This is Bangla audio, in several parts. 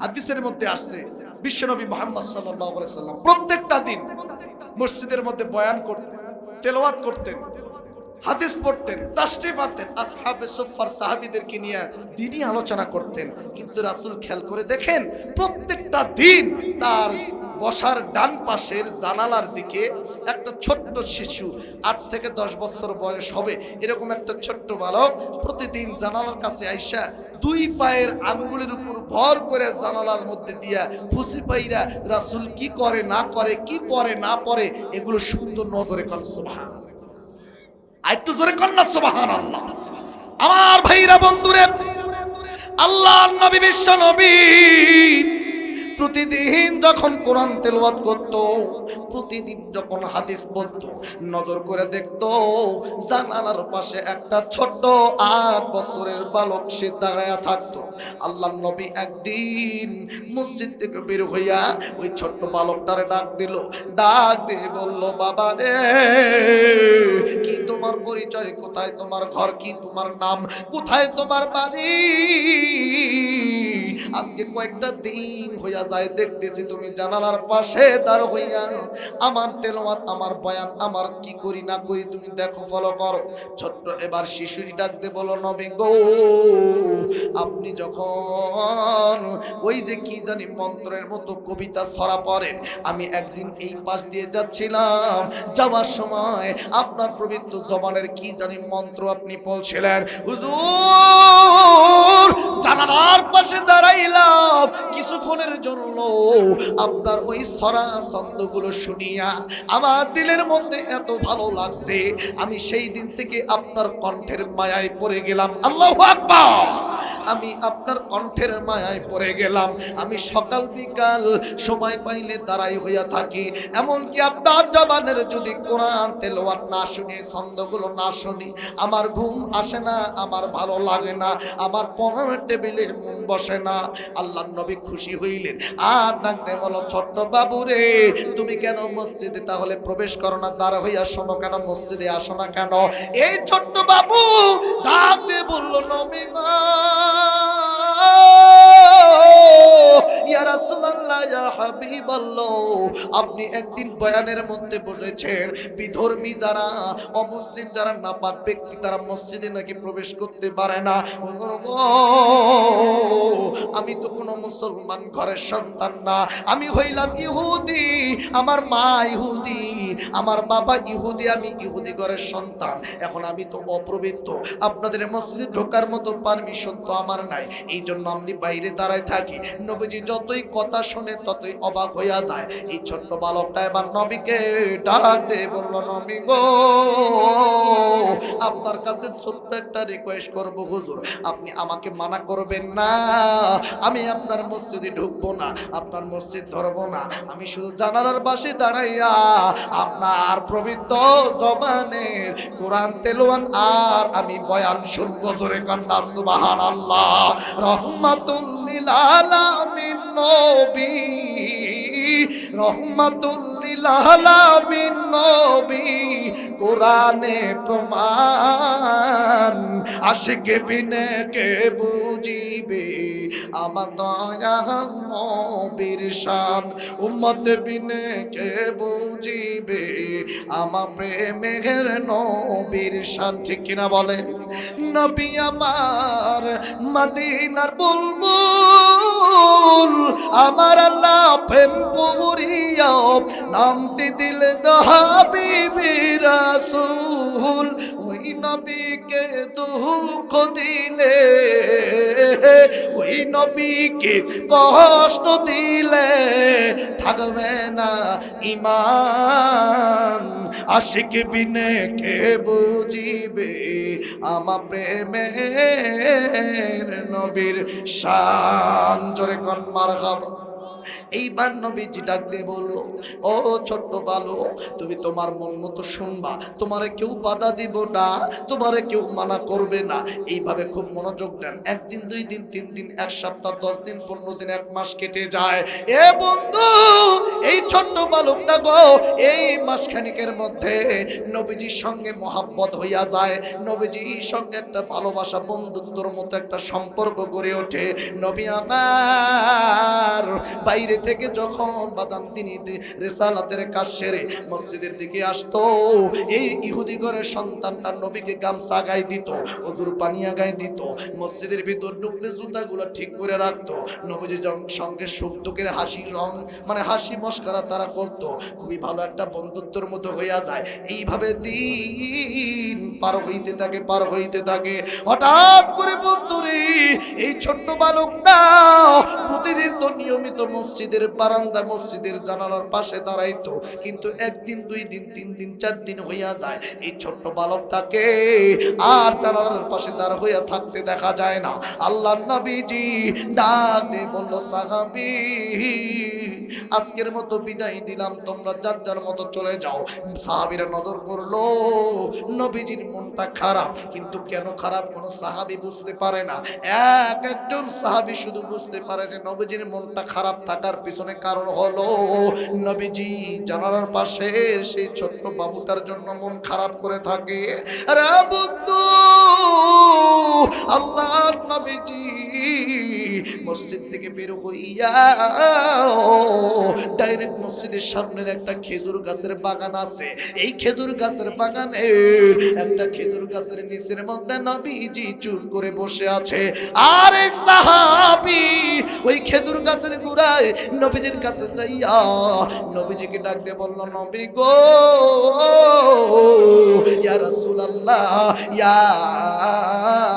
হাদিসের মধ্যে আসছে বিশ্বনবী মোহাম্মদ সাল্লাম প্রত্যেকটা দিন মসজিদের মধ্যে বয়ান করতেন, তেলাওয়াত করতেন, হাদিস পড়তেন তাশরিফ আনতেন আসহাবে সুফার সাহাবিদেরকে নিয়ে দিনই আলোচনা করতেন। কিন্তু রাসুল খেয়াল করে দেখেন, প্রত্যেকটা দিন তার বসার ডান পাশের জানালার দিকে একটা ছোট্ট শিশু আট থেকে দশ বছর বয়স হবে। এরকম একটা ছোট্ট বালক প্রতিদিন জানালার কাছে আইসা দুই পায়ের আঙ্গুলের উপর ভর করে জানালার মধ্যে দিয়া ফুসি পাইরা, রাসূল কি করে, না করে, কি পরে, না পরে? এগুলো সুন্দর নজরে কন সুবহান জোরে কন্যা সুবহান আল্লাহ আমার ভাইরা বন্ধুরে আল্লাহ নবী বিশ্ব নবী প্রতিদিন যখন কোরআন তেলাওয়াত করত, প্রতিদিন যখন হাদিস পড়ত, নজর করে দেখত, জানালার পাশে একটা ছোট্ট আট বছরের বালক সে দাঁড়ায়া থাকতো। আল্লাহ নবী একদিন মসজিদ থেকে বের হইয়া ওই ছোট্ট বালকটারে ডাক দিল। ডাক দিয়ে বলল, বাবা রে, কি তোমার পরিচয়? কোথায় তোমার ঘর? কি তোমার নাম? কোথায় তোমার বাড়ি? আজকে কয়েকটা দিন হইয়া যায় দেখতেছি, তুমি জানালার পাশে দাঁড় হইয়া আমার তেলাওয়াত আমার বয়ান, আমার কি করি না করি তুমি দেখো ফলো করো। ছোট্ট এবার শিশুরি ডাকতে বলো নবে গো, আপনি যখন ওই যে কি জানি মন্ত্রের মতো কবিতা ছড়া পড়েন, আমি একদিন এই পাশ দিয়ে যাচ্ছিলাম। যাওয়ার সময় আপনার পবিত্র জবানের কি জানি মন্ত্র আপনি বলছিলেন, হুজুর, জানালার পাশে দাঁড়াইলাম। কিছুক্ষণের জন্য আপনার ওই সরা ছন্দগুলো শুনিয়া আমার দিলের মধ্যে এত ভালো লাগছে। আমি সেই দিন থেকে আপনার কণ্ঠের মায়ায় পড়ে গেলাম। আল্লাহ আকবার! আমি আপনার কণ্ঠের মায়ায় পড়ে গেলাম। আমি সকাল বিকাল সময় পাইলে দাঁড়াই হইয়া থাকি। এমনকি আপনার জবানের যদি কোরআন তেলাওয়াত না শুনি, ছন্দগুলো না শুনি, আমার ঘুম আসে না, আমার ভালো লাগে না, আমার পড়ানোর টেবিলে মন বসে না। আল্লাহ নবী খুশি হইলেন। আর ডাকতে বলো, ছোট্ট বাবু রে, তুমি কেন মসজিদে তাহলে প্রবেশ করো না? দাঁড়া হইয়া শোনো কেন? মসজিদে আসো না কেন? এই ছোট্ট বাবু ডাক বলল নবী মা ইয়া রাসূলুল্লাহ, ইয়া হাবিবাল্লাহ, আপনি একদিন বয়ানের মধ্যে বলেছেন, বিধর্মী যারা, অমুসলিম যারা নাপাক ব্যক্তি, তারা মসজিদে নাকি প্রবেশ করতে পারে না। আমি তো কোনো মুসলমান ঘরের সন্তান না। আমি হইলাম ইহুদি, আমার মা ইহুদি, আমার বাবা ইহুদি, আমি ইহুদি ঘরের সন্তান। এখন আমি তো অপ্রবৃত্ত আপনাদের মসজিদে ঢোকার মতো পারমিশন তো আমার নাই। এই জন্য আমি বাইরে দাঁড়ায় থাকি। নবীজি যতই কথা শুনে, ততই অবাক হইয়া যায়। এই ছোট্ট বালকটা এবার নবীকে ডাক দিয়ে বলল, নবী গো, আপনার কাছে ছোট্ট একটা রিকোয়েস্ট করব হুজুর। আপনি আমাকে মানা করবেন না। আমি আপনার মসজিদে ঢুকবো না, আপনার মসজিদ ধরবো না। আমি শুধু জানালার পাশে দাঁড়াইয়া আপনার পবিত্র জবানের কোরআন তেলোয়ান আর আমি বয়ান শুনব জোরে কন্যা সুবাহান আল্লাহ রহমাতুল্লিল আলামিন নবী রহমাতুল্লিল আলামিন নবী, কোরআনে প্রমাণ। আশিকে বিনে কে বুঝিবে? আমার দয়াল নবীর শান। উম্মত বিনে কে বুঝিবে? আমার প্রেমের নবীর শান। ঠিক কিনা বলেন? নবী আমার মদিনার বুলবুল, আমার আল্লাহ প্রেম পুরিয়া নামটি দিলে হাবিবি রাসূল। ওই নবীকে দুঃখ দিলে, ওই নবীকে কষ্ট দিলে, থাকবে না ইমান আশিক বিনে কে বুঝিবে আমা প্রেমের নবীর শান? জোরে কন মার এইবার নবীজি ডাক দিয়ে বলল, ও ছোট্ট বালো তুমি তোমার মন মতো শুনবা। তোমারে কেউ বাধা দিব না, তোমারে কেউ মানা করবে না। এইভাবে খুব মনোযোগ দেন। একদিন, দুই দিন, তিন দিন, এক সপ্তাহ, দশ দিন, পনেরো দিন, এক মাস কেটে যায়। এ বন্ধু, এই ছোট্ট বালকটা গো, এই মাসখানিকের মধ্যে নবীজির সঙ্গে মহাব্বত হইয়া যায়। নবীজির সঙ্গে একটা ভালোবাসা, বন্ধুত্বর মতো একটা সম্পর্ক গড়ে ওঠে। নবী আমার বাইরে থেকে যখন বাজান তিনি রেসালাতের কাজ সেরে মসজিদের দিকে আসতো, এই ইহুদি ঘরের সন্তানটা নবীকে গামছা গায়ে দিত, অজুর পানিয়া গায়ে দিত, মসজিদের ভিতর ঢুকলে জুতাগুলো ঠিক করে রাখতো। নবীজি সঙ্গে সুখ দুঃখের হাসি রং মানে হাসি মস্করা তারা করত। খুবই ভালো একটা বন্ধুত্বের মতো হইয়া যায়। এইভাবে দিন পার হইতে থাকে, পার হইতে থাকে। হঠাৎ করে বন্ধুরে, এই ছোট্ট বালকটা প্রতিদিন তো নিয়মিত মসজিদের বারান্দা মসজিদের জানালার পাশে দাঁড়াইতো। কিন্তু একদিন, দুই দিন, তিন দিন, চার দিন হইয়া যায়। এই ছোট্ট বালকটাকে আর জানালার পাশে দাঁড় হইয়া থাকতে দেখা যায় না। আল্লাহ নবীজি ডাক বলল, সাহাবি আজকের মতো বিদায় দিলাম, তোমরা যার যার মতো চলে যাও। সাহাবিরা নজর করল, নবীজির মনটা খারাপ, কিন্তু কেন খারাপ কোনো সাহাবি বুঝতে পারে না। এক একজন সাহাবি শুধু বুঝতে পারে যে নবীজির মনটা খারাপ থাকার পিছনে কারণ হলো, নবীজি জানালার পাশে সেই ছোট্ট বাবুটার জন্য মন খারাপ করে থাকে। আরে বন্ধু, আল্লাহ নবীজি মসজিদ থেকে বের হইয়া, ডাইরেক্ট মসজিদের সামনের একটা খেজুর গাছের বাগান আছে। এই খেজুর গাছের বাগানের একটা খেজুর গাছের নিচের মধ্যে নবীজি চুপ করে বসে আছে। আর সাহাবি, ওই খেজুর গাছের গুড়ায় নবীজির কাছে যাইয়া নবীজিকে ডাক দিয়ে বলল, নবী গো, ইয়া রাসূলুল্লাহ, ইয়া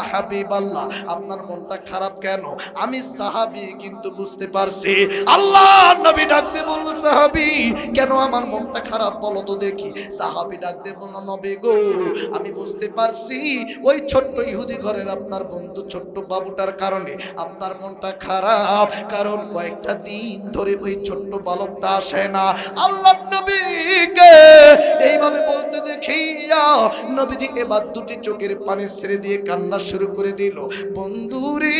হাবিবাল্লাহ, আপনার মনটা খারাপ কেন? আমি সাহাবি, কিন্তু বুঝতে পারছি। আল্লাহ নবী ডাকতে বলল, সাহাবি, কেন আমার মনটা খারাপ বলো তো দেখি? সাহাবি ডাকতে বলল, নবী গো, আমি বুঝতে পারছি, ওই ছোট্ট ইহুদি ঘরের আপনার বন্ধু ছোট্ট বাবুটার কারণে আপনার মনটা খারাপ। কারণ কয়েকটা দিন ধরে ওই ছোট্ট বালকটা আসে না। আল্লাহ নবীকে এইভাবে বলতে দেখিয়া নবীজি এবার দুটি চোখের পানি ছেড়ে দিয়ে কান্না শুরু করে দিল। বন্ধুরি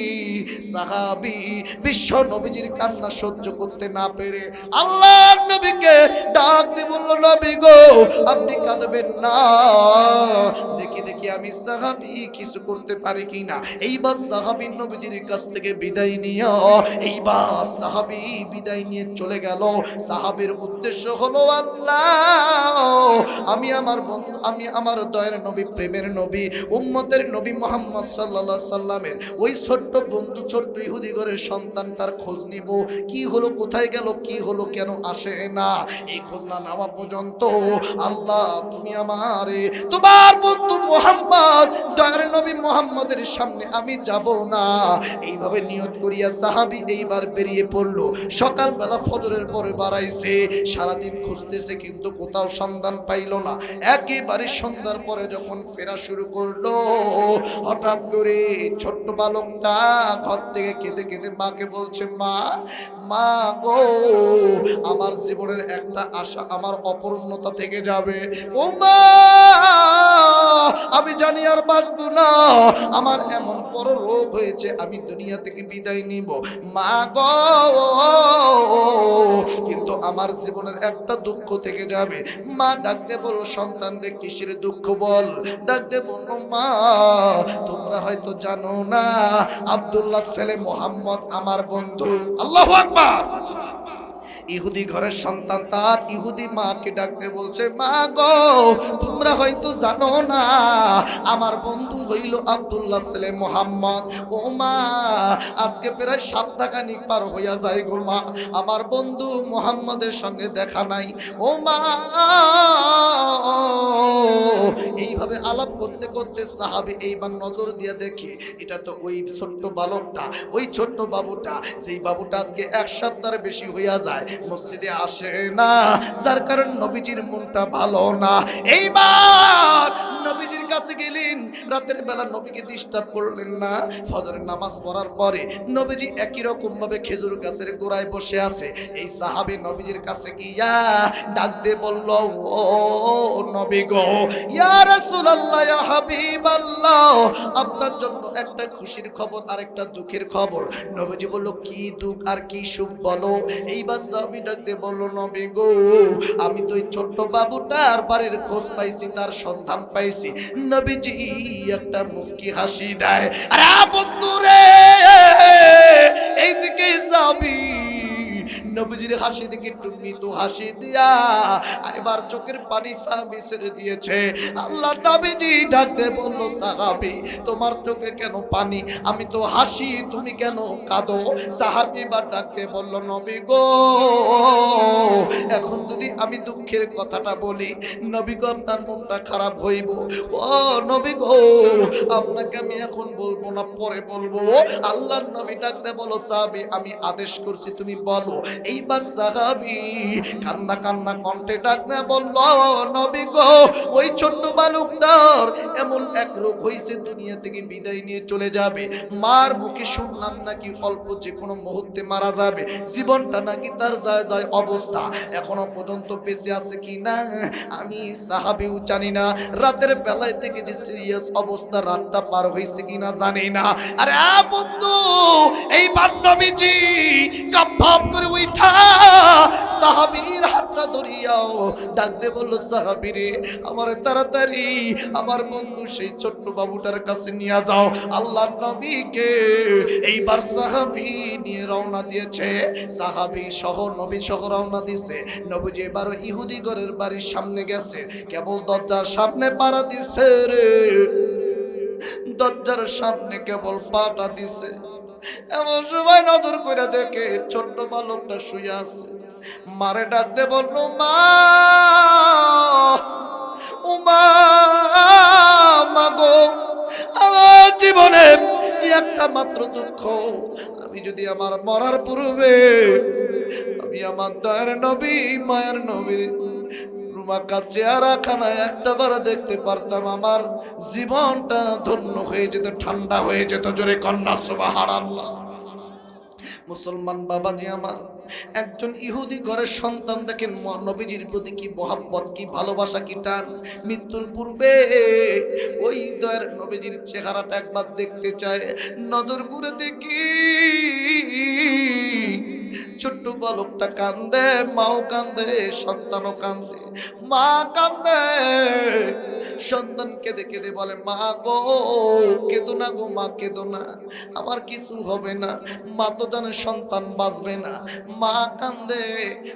সাহাবি, বিশ্ব নবীজির কান্না সহ্য করতে না পেরে আল্লাহ নবীকে ডাক বলল, নবী গো, আপনি কাঁদবেন না। দেখি দেখি আমি সাহাবি কিছু করতে পারি কিনা? এইবার সাহাবি নবীজির কাছ থেকে বিদায় নিয়ে, এইবার সাহাবি বিদায় নিয়ে চলে গেল। সাহাবির উদ্দেশ্য হলো, আল্লাহ, আমি আমার বন্ধু, আমি আমার দয়ের নবী, প্রেমের নবী, উম্মতের নবী মোহাম্মদ সাল্লাহ সাল্লামের ওই ছোট্ট বন্ধু ছোট্ট ইহুদি ঘরের সন্তান তার খোঁজ নিব। কি হলো, কোথায় গেল, কি হলো কেন আসে না? এই খোঁজ না নেওয়া পর্যন্ত আল্লাহ, তুমি আমারে, তোমার বন্ধু মোহাম্মদ দয়ার নবী মোহাম্মদের সামনে আমি যাব না। এইভাবে নিয়ত করিয়া সাহাবি এইবার বেরিয়ে পড়ল। সকালবেলা ফজরের পরে বাড়াইছে। সারাদিন খুঁজতেছে, কিন্তু কোথাও সন্ধান পাইল না। একেবারে সন্ধ্যার পরে যখন ফেরা শুরু করল, হঠাৎ করে ছোট্ট বালকটা ঘর থেকে কেঁদে কেঁদে মাকে বলছে, মা মা ও আমার জীবনের একটা আশা আমার অপূর্ণতা থেকে যাবে। ও মা আমি জানি আর বাঁচবো না। আমার এমন বড় রোগ হয়েছে, আমি দুনিয়া থেকে বিদায় নিব। মা গো! কিন্তু আমার জীবনের একটা দুঃখ থেকে যাবে। মা ডাকতে বলো সন্তান রে, কিসের দুঃখ বল? ডাকতে বলল মা, তোমরা হয়তো জানো না, আব্দুল্লাহ ছেলে মোহাম্মদ আমার বন্ধু। আল্লাহ আকবার! ইহুদি ঘরের সন্তান, তার ইহুদি মাকে ডাকতে বলছে, মা গো, তোমরা হয়তো জানো না, আমার বন্ধু হইল আব্দুল্লাহ ছেলে মোহাম্মদ। ও মা, আজকে প্রায় সাত সপ্তাহখানিক পার হইয়া যায় গো মা, আমার বন্ধু মোহাম্মদের সঙ্গে দেখা নাই। ও মা, এইভাবে আলাপ করতে করতে সাহাবি এইবার নজর দিয়ে দেখে, এটা তো ওই ছোট্ট বালকটা, ওই ছোট্ট বাবুটা, যেই বাবুটা আজকে এক সপ্তাহের বেশি হইয়া যায় মসজিদে আসে না, যার কারণ নবীজির মনটা ভালো না। এইবার নবীজির কাছে গেলেন, রাতের বেলা নবীকে ডিস্টার্ব করলেন না। ফজরের নামাজ পড়ার পরে নবীজি একই রকম ভাবে খেজুর গাছের গোড়ায় বসে আছে। এই সাহাবী নবীজির কাছে গিয়া ডাক দিয়ে বলল, ও নবী গো, ইয়া রাসূলুল্লাহ, ইয়া হাবিবাল্লাহ, আপনার জন্য একটা খুশির খবর আর একটা দুঃখের খবর। নবীজি বলল, কি দুঃখ আর কি সুখ বলো? এই এইবার সাহাবী ডাক দিয়ে বলল, নবী গো, আমি তো ওই ছোট্ট বাবুটার বাড়ির খোঁজ পাইছি, তার সন্ধান পাইছি। নবীজি একটা মুস্কি হাসি দেয়, আরে বন্ধু রে এইদিকে যাও নবীজির হাসি দিকে একটু মৃদু হাসি দিয়া এবার চোখের পানি সাহাবি ছেড়ে দিয়েছে। আল্লাহ নবীজি ডাকতে বলল, সাহাবি, তোমার চোখে কেন পানি? আমি তো হাসি, তুমি কেন কাঁদো? সাহাবি বা ডাকতে বলল, নবী গো, এখন যদি আমি দুঃখের কথাটা বলি, নবী গো, আপনার মনটা খারাপ হইব। ও নবী গো, আপনাকে আমি এখন বলব না, পরে বলব। আল্লাহর নবী ডাকতে বলো সাহাবি, আমি আদেশ করছি, তুমি বলো এইবার সাহাবি কান্না কান্না কণ্ঠে ডাকতে বলল নবী গো, ওই ছোট্ট বালকটার এমন এক রোগ হয়েছে দুনিয়া থেকে বিদায় নিয়ে চলে যাবে। মার মুখে শুনলাম নাকি অল্প যে কোনো মুহূর্তে মারা যাবে। জীবনটা নাকি তার যায় যায় অবস্থা। এখনও পর্যন্ত বেঁচে আছে কি না? আমি সাহাবিও জানি না। রাতের বেলায় থেকে যে সিরিয়াস অবস্থা, রাতটা পার হয়েছে কিনা জানি না। আরে বন্ধু এই বান্ধবীজি কাপ করে সাহাবীর হাতটা ধরিয়াও ডাকতে বলল, সাহাবীরে, আমার তাড়াতাড়ি, আমার বন্ধু সেই ছোট্ট বাবুটার কাছে নিয়ে যাও। আল্লাহ নবীকে এইবার সাহাবি নিয়ে রওনা দিয়েছে। সাহাবি সহ নবী সহ রওনা দিছে। নবীজি এবার ইহুদি ঘরের বাড়ির সামনে গেছে। কেবল দরজার সামনে পাড়া দিছে রে। দরজার সামনে কেবল পাটা দিছে। এমন সময় নজর করে দেখে ছোট্ট বালকটা শুয়ে আছে। মারে ডাকতে বলল, মা, উমা মাগো আমার জীবনে একটা মাত্র দুঃখ? আমি যদি আমার মরার পূর্বে, আমি আমার দয়ের নবী, মায়ের নবীর রুমাকা চেহারা খানায় একটা বার দেখতে পারতাম, আমার জীবনটা ধন্য হয়ে যেত, ঠান্ডা হয়ে যেত, জোরে কন্যা সুবাহার আল্লাহ মুসলমান বাবাজি আমার, একজন ইহুদি ঘরের সন্তান দেখেন নবীজির প্রতি কি মহাব্বত, কি ভালোবাসা, কি টান, মৃত্যুর পূর্বে ওই দয়ের নবীজির চেহারাটা একবার দেখতে চায়, নজর ঘুরে দেখি। ছোট্ট বালকটা কান্দে, মাও কান্দে, সন্তানও কান্দে। মা কান্দে সন্তান কেঁদে কেঁদে বলে, মা গো, কেঁদো না গো, মা, কেঁদো না। আমার কিছু হবে না। মা তো জানে সন্তান বাঁচবে না। মা কান্দে,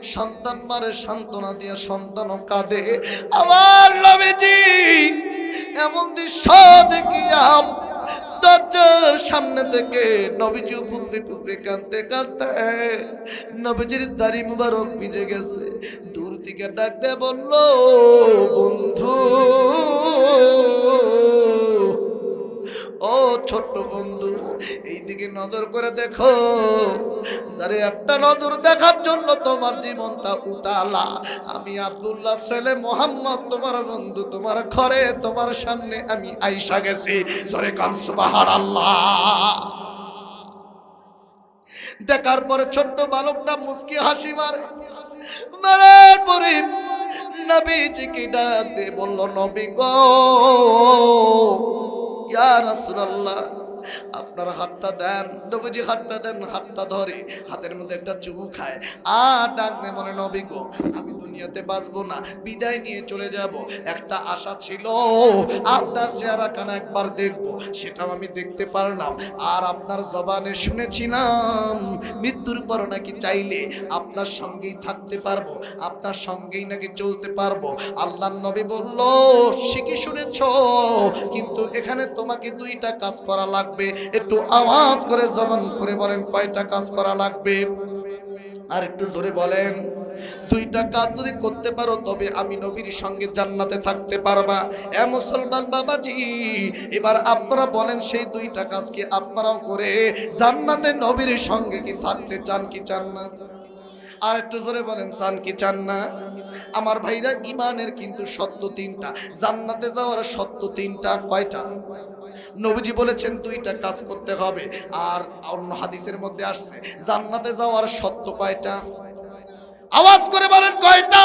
সন্তান মারে সান্ত্বনা দিয়ে সন্তানও কাঁদে। আমার নবীজি এমন দৃশ্য দেখিয়া দরজার সামনে থেকে নবীজি পুকুরে পুকুরে কাঁদতে কাঁদতে নবীজির দাড়ি মুবারক ভিজে গেছে। দূর থেকে ডাকতে বলল, বন্ধু, ও ছোট্ট বন্ধু, এইদিকে নজর করে দেখো। আরে একটা নজর দেখার জন্য তোমার জীবনটা উতালা। আমি আব্দুল্লাহ ছেলে মোহাম্মদ, তোমার বন্ধু, তোমার ঘরে, তোমার সামনে আমি আইসা গেছি। সরে আল্লাহ দেখার পরে ছোট্ট বালকটা মুস্কি হাসি মারে। মারার পরে নবীজিকে ডাক দিয়ে বলল, নবী গো, ইয়া রাসূলুল্লাহ আপনার হাতটা দেন, নবীজি হাতটা দেন, হাতটা ধরে, হাতের মধ্যে একটা চুমু খায়। আর ডাক দে মনে নবী গো, আমি দুনিয়াতে বাঁচবো না, বিদায় নিয়ে চলে যাব। একটা আশা ছিল, আপনার চেহারা কানা একবার দেখব, সেটাও আমি দেখতে পারলাম। আর আপনার জবানে শুনেছিলাম, মৃত্যুর পর নাকি চাইলে আপনার সঙ্গেই থাকতে পারব, আপনার সঙ্গেই নাকি চলতে পারব। আল্লাহ নবী বলল শিখে শুনেছ? কিন্তু এখানে তোমাকে দুইটা কাজ করা লাগবে। একটু আওয়াজ করে জবান করে বলেন, কয়টা কাজ করা লাগবে? আর একটু জোরে বলেন, দুইটা কাজ যদি করতে পারো, তবে আমি নবীর সঙ্গে জান্নাতে থাকতে পারবা। এ মুসলমান বাবাজি, এবার আপনারা বলেন, সেই দুইটা কাজ কি আপনারাও করে জান্নাতে নবীর সঙ্গে কি থাকতে চান, কি চান না? আর একটু জোরে বলেন, চান, কি চান না? আমার ভাইরা ইমানের কিন্তু সত্য তিনটা, জান্নাতে যাওয়ার সত্য তিনটা, কয়টা? নবীজি বলেছেন দুইটা কাজ করতে হবে, আর অন্য হাদিসের মধ্যে আসছে, জান্নাতে যাওয়ার সত্য কয়টা? আওয়াজ করে বলেন কয়টা?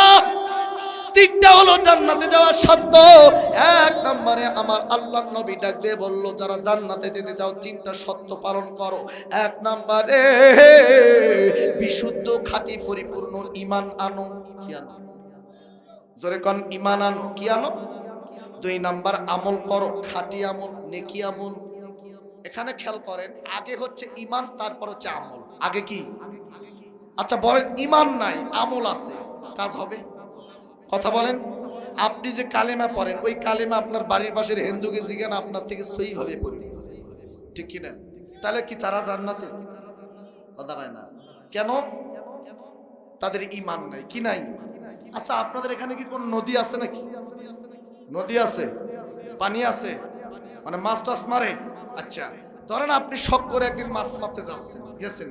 তিনটা হলো জান্নাতে যাওয়ার সত্য, এক নম্বরে আমার আল্লাহ নবী ডাক দিয়ে বলল, যারা জান্নাতে যেতে চাও, তিনটা সত্য পালন করো। এক নম্বরে, বিশুদ্ধ খাঁটি পরিপূর্ণ ইমান আনো। কি আনো জোরে কন, ইমান আনো, কি আনো? দুই নাম্বার, আমল করো, খাঁটি আমল, নেকি আমল। এখানে খেয়াল করেন, আগে হচ্ছে ইমান, তারপর হচ্ছে আমল। আগে কি? আচ্ছা বলেন, ইমান নাই, আমল আছে, কাজ হবে। কথা বলেন। আপনি যে কালেমা পড়েন, ওই কালেমা আপনার বাড়ির পাশের হিন্দুকে জিজ্ঞান আপনার থেকে সইভাবে পড়বে। ঠিক কিনা তাহলে কি তারা জান্নাতে? কথা হয় না। কেন? তাদের ইমান নাই। কি নাই? আচ্ছা আপনাদের এখানে কি কোন নদী আছে নাকি? নদী আছে? পানি আছে? মানে মাছ টাছ মারে? আচ্ছা ধরেন আপনি শখ করে একদিন মাছ মারতে যাচ্ছেন, গেছেন।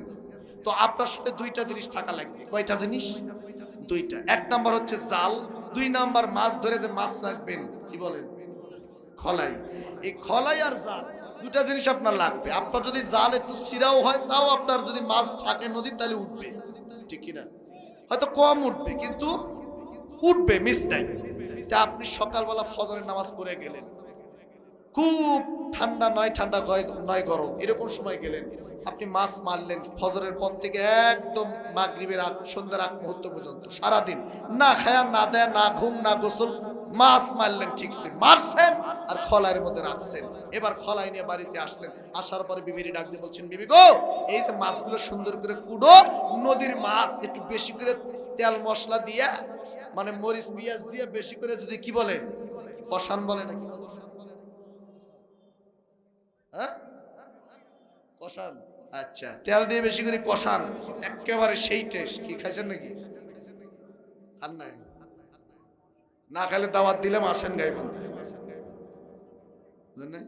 তো আপনার সাথে দুইটা জিনিস থাকা লাগবে। কয়টা জিনিস? দুইটা। এক নাম্বার হচ্ছে জাল, দুই নাম্বার মাছ ধরে যে মাছ রাখবেন, কি বলেন? খলাই। এই খলাই আর জাল দুটা জিনিস আপনার লাগবে। আপনার যদি জাল একটু সিরাও হয়, তাও আপনার যদি মাছ থাকে নদীর তাহলে উঠবে। ঠিক কিনা? হয়তো কম উঠবে, কিন্তু উঠবে মিস নাই। তা আপনি সকালবেলা ফজরের নামাজ পড়ে গেলেন। খুব ঠান্ডা, নয় ঠান্ডা নয় গরম, এরকম সময় গেলেন। আপনি মাছ মারলেন ফজরের পর থেকে একদম মাগরীবের আগ, সন্ধ্যার আগ মুহূর্ত পর্যন্ত, সারাদিন। না খায়া, না দেয়, না ঘুম, না গোসল মাছ মারলেন ঠিকছে মারছেন আর খলাইয়ের মধ্যে রাখছেন। এবার খলাই নিয়ে বাড়িতে আসছেন। আসার পরে বিবিরি ডাক দিয়ে বলছেন, বিবি গো, এই যে মাছগুলো সুন্দর করে কুড়ো, নদীর মাছ, একটু বেশি করে তেল মশলা দিয়ে মানে মরিচ, পেঁয়াজ দিয়ে বেশি করে যদি কি বলে? কষান বলে নাকি? হ্যাঁ? কষান? আচ্ছা তেল দিয়ে বেশি করে কষান, একেবারে সেই টেস্ট কি খাইছেন নাকি? খান নাই? না খাইলে দাওয়াত দিলাম আসেন বুঝলেন?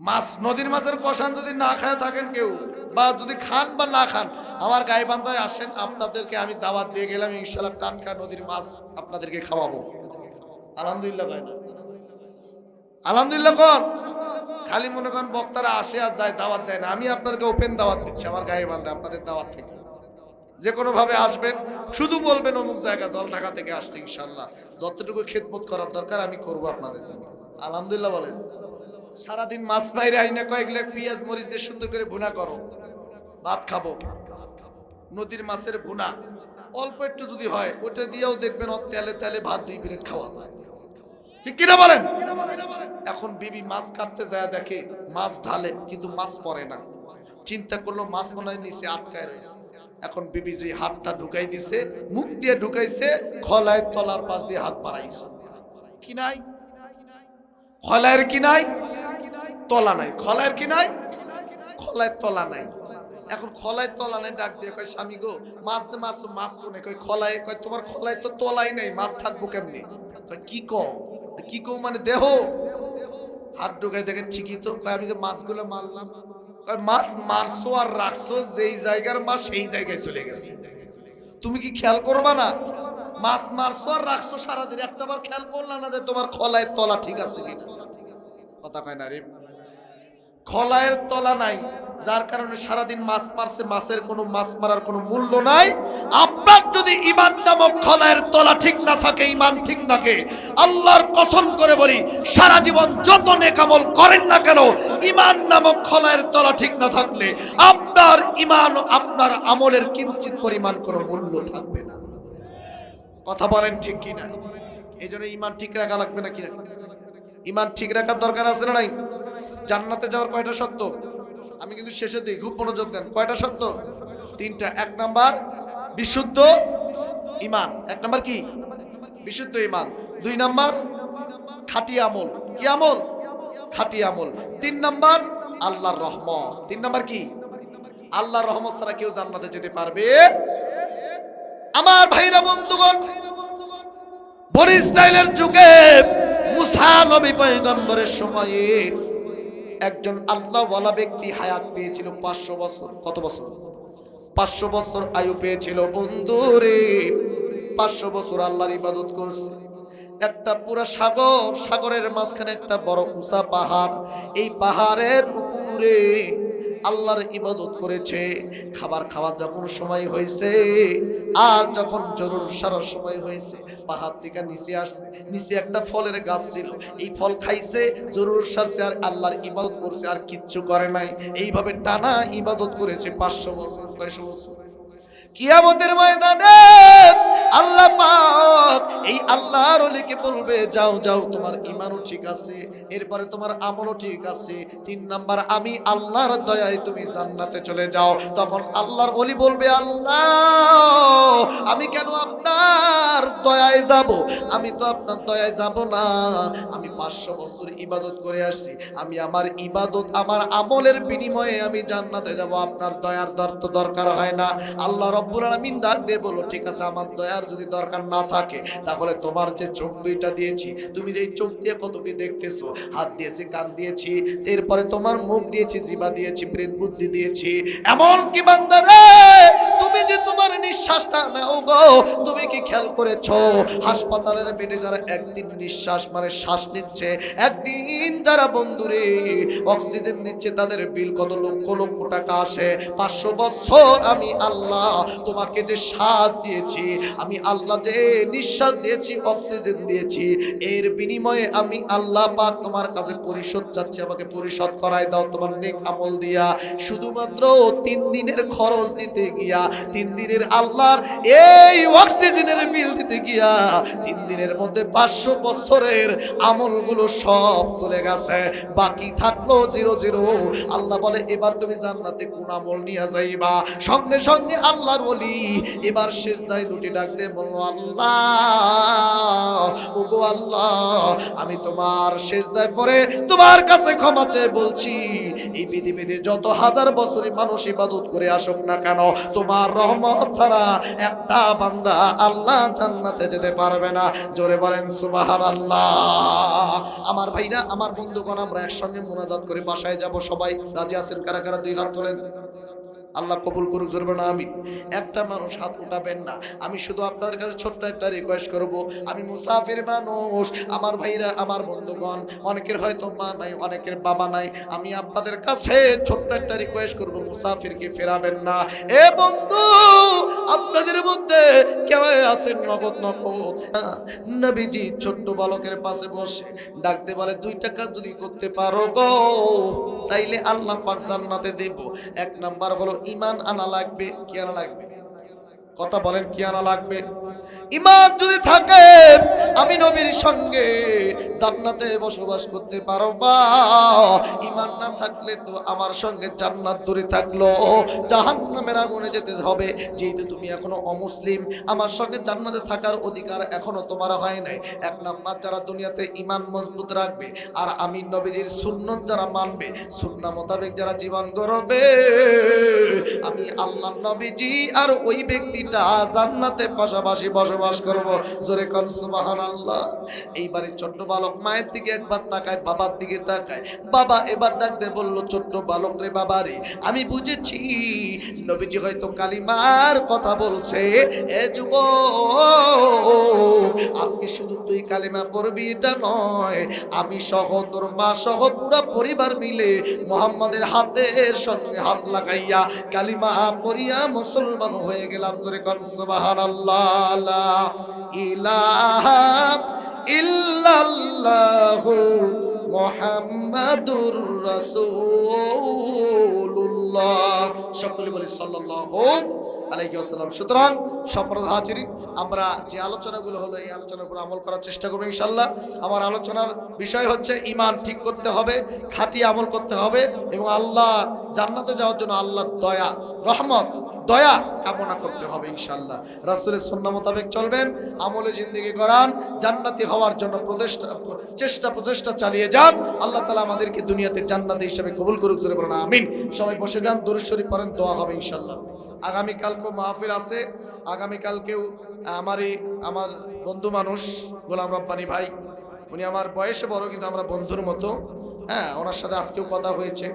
মাছ নদীর মাছের কষান যদি না খায় থাকেন কেউ, বা যদি খান বা না খান, আমার গায়ে বান্ধায় আসেন, আপনাদেরকে আমি দাওয়াত দিয়ে গেলাম ইনশাল্লাহ টাটকা নদীর মাছ আপনাদেরকে খাওয়াবো। আলহামদুলিল্লাহ ভাই না। আলহামদুলিল্লাহ কর। খালি মনে করেন বক্তারা আসে আর যায়, দাওয়াত দেয় না। আমি আপনাদেরকে ওপেন দাওয়াত দিচ্ছি, আমার গায়ে বান্ধে আপনাদের দাওয়াত থেকে। যে কোনো ভাবে আসবেন। শুধু বলবেন অমুক জায়গা জল ঢাকা থেকে আসছে ইনশাল্লাহ। যতটুকু খেদমত করার দরকার আমি করব আপনাদের জন্য। আলহামদুলিল্লাহ বলেন। সারাদিন মাছ বাইরে আইনে কয়েক লেগ পেঁয়াজ মরিচ দিয়ে সুন্দর করে ভুনা করো। ভাত খাব। নদীর মাছের ভুনা। অল্প একটু যদি হয়, ওটা দিয়েও দেখবেন তেলে তেলে ভাত দুই প্লেট খাওয়া যায়। ঠিক কিনা বলেন? এখন বিবি মাছ কাটতে যায় দেখে, মাছ ঢালে, কিন্তু মাছ পড়ে না। চিন্তা করল মাছ মনে হয় নিচে আটকায় রয়েছে। এখন বিবি যে হাতটা ঢুকাই দিছে, মুখ দিয়ে ঢুকাইছে, খলায় তলার পাশ দিয়ে হাত বাড়াইছে। কি নাই? খলায়ের কি নাই? তলা নাই। খলায়ের কি নাই? খলায় তলা নাই। এখন খলায় তলা নাই, ডাক দিয়ে কয়, স্বামী গো, মাছ যে মারছো, মাছ কোনে? কয়, খলায়। কয়, তোমার খলায় তো তলাই নাই, মাছ থাকব কেমনি? কয়, কি কও? কি কও মানে দেহ? হাত ঢুকাই দেখে ঠিকই তো। কয়, আমি যে মাছগুলো মারলাম মাছ মারছো আর রাখছো যেই জায়গার মাছ সেই জায়গায় চলে গেছে। তুমি কি খেয়াল করবা না? মাছ মারছো আর রাখছো সারাদিন। একটা বার খেয়াল করলা না যে তোমার খলায় তলা ঠিক আছে কথা কয় না রে। খলায়ের তলা নাই, যার কারণে সারাদিন মাছ মারছে, মাছের কোনো মাছ মারার কোনো মূল্য নাই। আপনার যদি ইমান নামক খলায়ের তলা ঠিক না থাকে, ইমান ঠিক থাকে, আল্লাহর কসম করে বলি, সারা জীবন যত নেকামল করেন না কেন, ইমান নামক খলায়ের তলা ঠিক না থাকলে আপনার ইমান, আপনার আমলের কিঞ্চিত পরিমাণ কোনো মূল্য থাকবে না। কথা বলেন ঠিক কি না এই জন্য ইমান ঠিক রাখা লাগবে না কি ইমান ঠিক রাখার দরকার আছে না নাই? জান্নাতে যাওয়ার কয়টা সত্য আমি কিন্তু শেষে দিই খুব মনোযোগ দেন। কয়টা সত্য তিনটা। এক নাম্বার, বিশুদ্ধ ইমান এক নাম্বার কি? বিশুদ্ধ ইমান দুই নাম্বার, খাঁটি আমল। কি আমল? খাটি আমল। তিন নাম্বার, আল্লাহর রহমত। তিন নাম্বার কি? আল্লাহর রহমত ছাড়া কেউ জান্নাতে যেতে পারবে? আমার ভাইরা, বন্ধুগণ, বনি ইসরায়েলের যুগে মুসা নবী পয়গম্বরের সময়ে একজন আল্লাহ বলা ব্যক্তি হায়াত পেয়েছিল পাঁচশো বছর। কত বছর? পাঁচশো বছর আয়ু পেয়েছিল। বন্ধুরে পাঁচশো বছর আল্লাহর ইবাদত করছে। একটা পুরো সাগর, সাগরের মাঝখানে একটা বড় উঁচা পাহাড়। এই পাহাড়ের উপরে আল্লাহর ইবাদত করেছে, খাবার খাওয়ার যখন সময় হয়েছে, আর যখন জরুর সারার সময় হয়েছে, পাহাড় থেকে নিচে আসছে, নিচে একটা ফলের গাছ ছিল, এই ফল খাইছে, জরুর সারছে, আর আল্লাহর ইবাদত করছে, আর কিচ্ছু করে নাই। এইভাবে টানা ইবাদত করেছে পাঁচশো বছর, ছয়শো বছর। কিয়ামতের ময়দানে আল্লাহ পাক এই আল্লাহর ওলিকে বলবে, যাও যাও, তোমার ইমানও ঠিক আছে, এরপরে তোমার আমলও ঠিক আছে। তিন নাম্বার, আমি আল্লাহর দয়ায় তুমি জান্নাতে চলে যাও। তখন আল্লাহর ওলি বলবে, আল্লাহ, আমি কেন আপনার দয়ায় যাব? আমি তো আপনার দয়ায় যাব না। আমি পাঁচশো বছর ইবাদত করে আসছি। আমি আমার ইবাদত, আমার আমলের বিনিময়ে আমি জান্নাতে যাব। আপনার দয়ার দর তো দরকার হয় না। আল্লাহ রব্বুল আলামিন ডাক দিয়ে বলো ঠিক আছে, আমার দয়ার যদি দরকার না থাকে, তাহলে তোমার যে চোখ দুইটা দিয়েছি, তুমি যে চোখ দিয়ে কত কি দেখতেছো, হাত দিয়েছি, কান দিয়েছি, এরপরে তোমার মুখ দিয়েছি, জিবা দিয়েছি ব্রেন বুদ্ধি দিয়েছি এমন কি বান্দারে তুমি যে তোমার নিঃশ্বাসটা নাও গো, তুমি কি খেয়াল করেছ? হাসপাতালের বেডে যারা একদিন নিঃশ্বাস মানে শ্বাস নিচ্ছে, একদিন যারা বন্ধুরে অক্সিজেন নিচ্ছে তাদের বিল কত লক্ষ লক্ষ টাকা আসে? পাঁচশো বছর আমি আল্লাহ তোমাকে যে শ্বাস দিয়েছি, আমি আল্লাহ যে নিঃশ্বাস দিয়েছি, অক্সিজেন দিয়েছি, এর বিনিময়ে আমি আল্লাহ পাক তোমার কাছে পরিশোধ চাচ্ছি, আমাকে পরিশোধ করাই দাও তোমার নেক আমল দিয়া। শুধুমাত্র তিন দিনের খরচ দিতে গিয়া, তিন দিনের আল্লাহর এই অক্সিজেনের বিল দিতে গিয়া, তিন দিনের মধ্যে পাঁচশো বছরের আমলগুলো সব চলে গেছে। বাকি থাকল জিরো জিরো। আল্লাহ বলে, এবার তুমি জান্নাতে কোন আমল নিয়ে যাইবা। সঙ্গে সঙ্গে আল্লাহর বলি এবার শেষ দায় লুটি ডাকতে বলল, আল্লাহ, ওগো আল্লাহ, আমি তোমার শেষ দায় পরে তোমার কাছে ক্ষমা চেয়ে বলছি, এই পৃথিবীতে যত হাজার বছরই মানুষ ইবাদত করে আসুক না কেন, তোমার রহমত ছাড়া একটা বান্দা আল্লাহ জান্নাতে যেতে পারবে না। জোরে বলেন সুবাহান আল্লাহ আমার ভাইরা, আমার বন্ধুগণ, আমরা একসঙ্গে মোনাজাত করে বাসায় যাব। সবাই রাজি আছেন? কারা কারা দুই লাখ তোলেন? আল্লাহ কবুল করুক জোরবে না আমি একটা মানুষ হাত উঠাবেন না। আমি শুধু আপনাদের কাছে ছোট্ট একটা রিকোয়েস্ট করব। আমি মুসাফির মানুষ আমার ভাইরা আমার বন্ধুগণ অনেকের হয়তো মা নাই অনেকের বাবা নাই। আমি আপনাদের কাছে ছোট্ট একটা রিকোয়েস্ট করব মুসাফিরকে ফেরাবেন না। এ বন্ধু আপনাদের মধ্যে কেউ আছেন নগদ নগদ? হ্যাঁ, নবীজি ছোট্ট বালকের পাশে বসে ডাকতে বলে দুই টাকা যদি করতে পারো গো তাইলে আল্লাহ পাক জান্নাতে দেব। এক নাম্বার হলো ইমান আনা লাগবে কি আনা লাগবে? কথা বলেন কি আনা লাগবে? ইমান যদি থাকে, আমি নবীর সঙ্গে জান্নাতে বসবাস করতে পারবা ইমান না থাকলে তো আমার সঙ্গে জান্নাত দূরে থাকল। জাহান্নামের আগুনে যেতে হবে। যেহেতু তুমি এখনও অমুসলিম, আমার সঙ্গে জান্নাতে থাকার অধিকার এখনও তোমার হয় নাই। এক নাম্বার যারা দুনিয়াতে ইমান মজবুত রাখবে, আর আমি নবীজির সুন্নত যারা মানবে, সুন্না মোতাবেক যারা জীবন গড়বে, আমি আল্লাহ নবীজি আর ওই ব্যক্তিটা জান্নাতে পাশাপাশি বসবাস করব। জোরে কন, সুবহানাল্লাহ। এইবারে ছোট্ট বালক মায়ের দিকে একবার তাকায়, বাবার দিকে তাকায়। বাবা এবার ডাকতে বলল, ছোট্ট বালক রে বাবা রে, আমি বুঝেছি। নবীজি হয়তো কালিমার কথা বলছে। এ যুব আজকে শুধু তুই কালিমা পড়বি, এটা নয়। আমি সহ, তোর মা সহ পুরা পরিবার মিলে মোহাম্মদের হাতের সঙ্গে হাত লাগাইয়া কালিমা পড়িয়া মুসলমান হয়ে গেলাম। জোরে কন, সুবহানাল্লাহ, লা ইলাহা ইল্লাল্লাহু মুহাম্মাদুর রাসূলুল্লাহ। সকলে বলি সাল্লাল্লাহু আলাইহি ওয়াসাল্লাম। সুতরাং সম্প্রদায় হাজিরিন, আমরা যে আলোচনাগুলো হলো, এই আলোচনার উপর আমল করার চেষ্টা করব ইনশাল্লাহ আমার আলোচনার বিষয় হচ্ছে ইমান ঠিক করতে হবে, খাঁটি আমল করতে হবে এবং আল্লাহ জান্নাতে যাওয়ার জন্য আল্লাহর দয়া, রহমত দয়া কামনা করতে হবে ইনশাল্লাহ রাসুলের সন্না মোতাবেক চলবেন, আমলে জিন্দিগি করান জান্নাতি হওয়ার জন্য প্রচেষ্টা চেষ্টা প্রচেষ্টা চালিয়ে যান। আল্লাহ তালা আমাদেরকে দুনিয়াতে জান্নাতি হিসেবে কবুল করুক, জোরে বলেন, আমিন। সবাই বসে যান দূরেশ্বরী পড়েন, দোয়া হবে ইনশাল্লাহ আগামীকালকেও মাহফিল আছে। আগামীকালকেও আমারই, আমার বন্ধু মানুষ, গোলাম রব্বানি ভাই, উনি আমার বয়সে বড়, কিন্তু আমরা বন্ধুর মতো। হ্যাঁ ওনার সাথে আজকেও কথা হয়েছে।